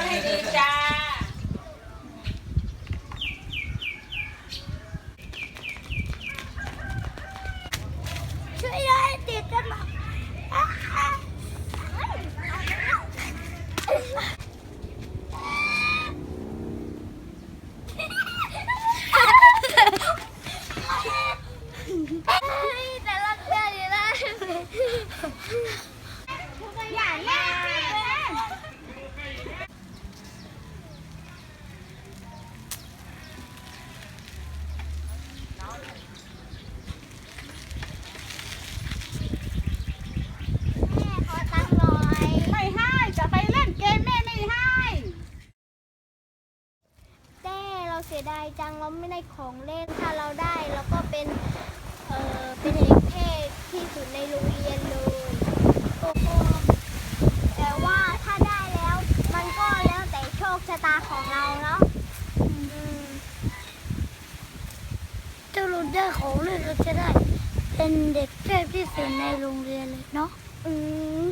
อนให้ดีจ้า ช่วยด้วยติดกันหรอแต่ละเพื่อนนี่นะอย่าแย่งสิ แม่ขอตังค์หน่อย ไม่ให้ จะไปเล่นเกมแม่ไม่ให้ เต้เราเสี ยดายจังเราไม่ได้ของเล่นถ้าเราได้เราก็เป็นเออเป็นเด็กเท่ที่สุดในโรงเรียนเลยโอ้โหแต่ว่าถ้าได้แล้วมันก็แล้วแต่โชคชะตาของเราเนาะอืมเจ้าเราได้ของเล่นเราจะได้ เป็นเด็กเทพที่สุดในโรงเรียนเลยเนาะอืม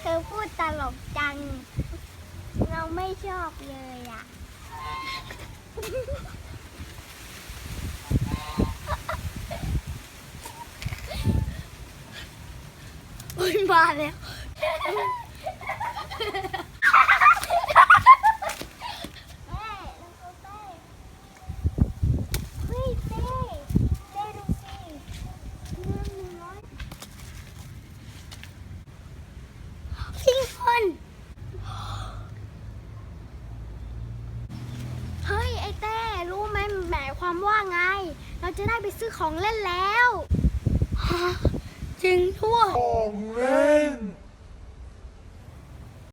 เธอพูดตลกจัง เราไม่ชอบเลยอะ อุ้ยมาแล้ว แม่แล้วก็เต้เฮ้ยเต้เต้ดูสิเงินหนึ่งร้อย พิงพอน เฮ้ย ไอ้เต้ รู้ไหมมันหมาย ความว่าไง เราจะได้ไปซื้อของเล่นแล้ว จริงด้วยของเล่